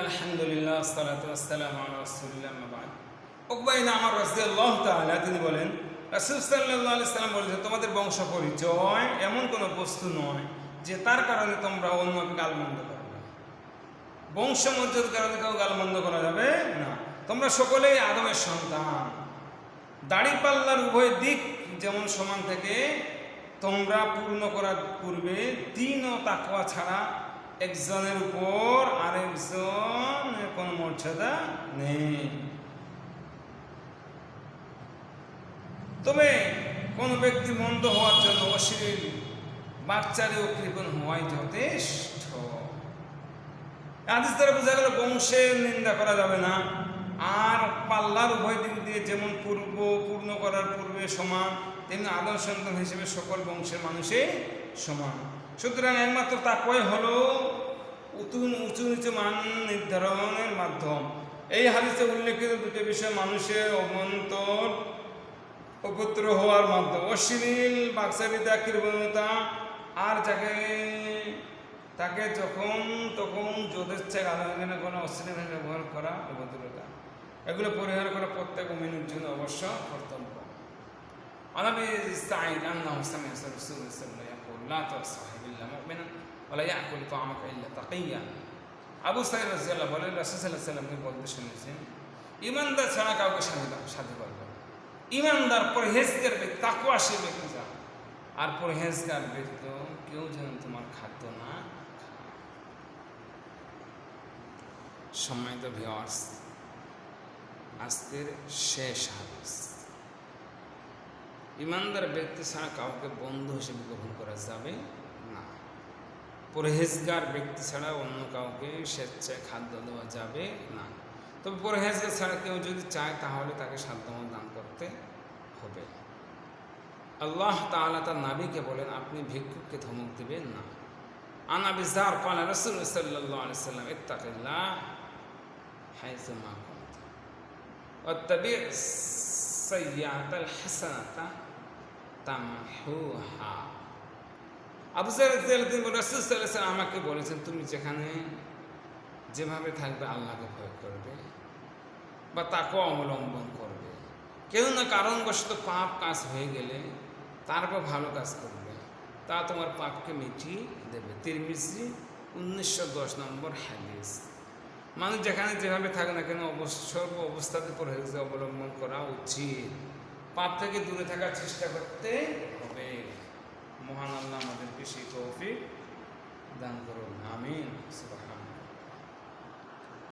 আলহামদুলিল্লাহ সালাতাম আমার রাজিয়াল্লাহ তাহলে তিনি বলেন, রাসুল সাল্লাহ তোমাদের বংশ পরিচয় এমন কোনো বস্তু নয় যে তার কারণে তোমরা অন্যকে গালমন্দ করবে বংশ মর্যাদার কারণে কেউ গালমন্দ করা যাবে না। তোমরা সকলেই আদমের সন্তান। দাড়িপাল্লার উভয় দিক যেমন সমান থেকে, তোমরা পূর্ণ করার পূর্বে দিন ও তাকওয়া ছাড়া একজনের উপর আরেকজনের কোনো মর্যাদা নেই। তবে কোনো ব্যক্তি মন্দ হওয়ার জন্য অশ্লীল বাচ্চারে ও কৃপণ হওয়াই যথেষ্ট। আদিস দ্বারা বোঝা গেল, বংশের নিন্দা করা যাবে না। আর পাল্লার উভয় দিক দিয়ে যেমন পূর্ব পূর্ণ করার পূর্বে সমান, তেমনি সন্তান হিসেবে সকল বংশের মানুষই সমান। সুতরাং একমাত্র তাকওয়াই হলো উঁচু উঁচু নিচু মান নির্ধারণের মাধ্যম এই হাদিসে উল্লেখিত দুটি বিষয় মানুষের অভ্যন্তর অপুত্র হওয়ার মাধ্যম অশ্লীল বাক্সারিতা কৃপণতা আর যাকে তাকে যখন তখন যথেচ্ছায় আলোচনা কোনো অশ্লীল ভাষা ব্যবহার করা অভদ্রতা এগুলো পরিহার করা প্রত্যেক মিনিট জন্য অবশ্য কর্তব্য عن ابي سعيد انه سمع رسول الله صلى الله عليه وسلم يقول لا تصاحب বলে ইয়াকুল তো আমাকে ইল্লা তাকাইয়া আবু সাইদ রাজিয়াল্লাহ বলে রাসুসাল্লাহ সাল্লামকে বলতে শুনেছেন ইমানদার ছাড়া কাউকে সাথে সাথে পারবে ইমানদার পরহেজকার ব্যক্তি তাকু আসে ব্যক্তি যা। আর পরহেজকার ব্যক্তি কেউ যেন তোমার খাদ্য না সম্মানিত ভিওয়ার্স আজকের শেষ হাদিস। ইমানদার ব্যক্তি ছাড়া কাউকে বন্ধু হিসেবে গ্রহণ করা যাবে পরহেজগার ব্যক্তি ছাড়া অন্য কাউকে স্বেচ্ছায় খাদ্য দেওয়া যাবে না। তবে পরহেজগার ছাড়া কেউ যদি চায় তাহলে তাকে সাধ্যমত দান করতে হবে। আল্লাহ তাহলে তার নাবিকে বলেন, আপনি ভিক্ষুককে ধমক দিবেন না। আনা বিজার কালা রসুল সাল্লাম, ইত্তাকিল্লাহ হাইজমা অত্যাবি হাসানাতা আবু তিনি রাসূল আমাকে বলেছেন, তুমি যেখানে যেভাবে থাকবে আল্লাহকে ভয় করবে বা তাকে অবলম্বন করবে। কেউ না কারণবশত পাপ কাজ হয়ে গেলে তারপর ভালো কাজ করবে। তা তোমার পাপকে মিটিয়ে দেবে। তিরমিজি উনিশশো দশ নম্বর হাদিস। মানুষ যেখানে যেভাবে থাকে না কেন সর্ব অবস্থাতে পরহেজ অবলম্বন করা উচিত। পাপ থেকে দূরে থাকার চেষ্টা করতে হবে। মহান আল্লাহ আমাদেরকে সেই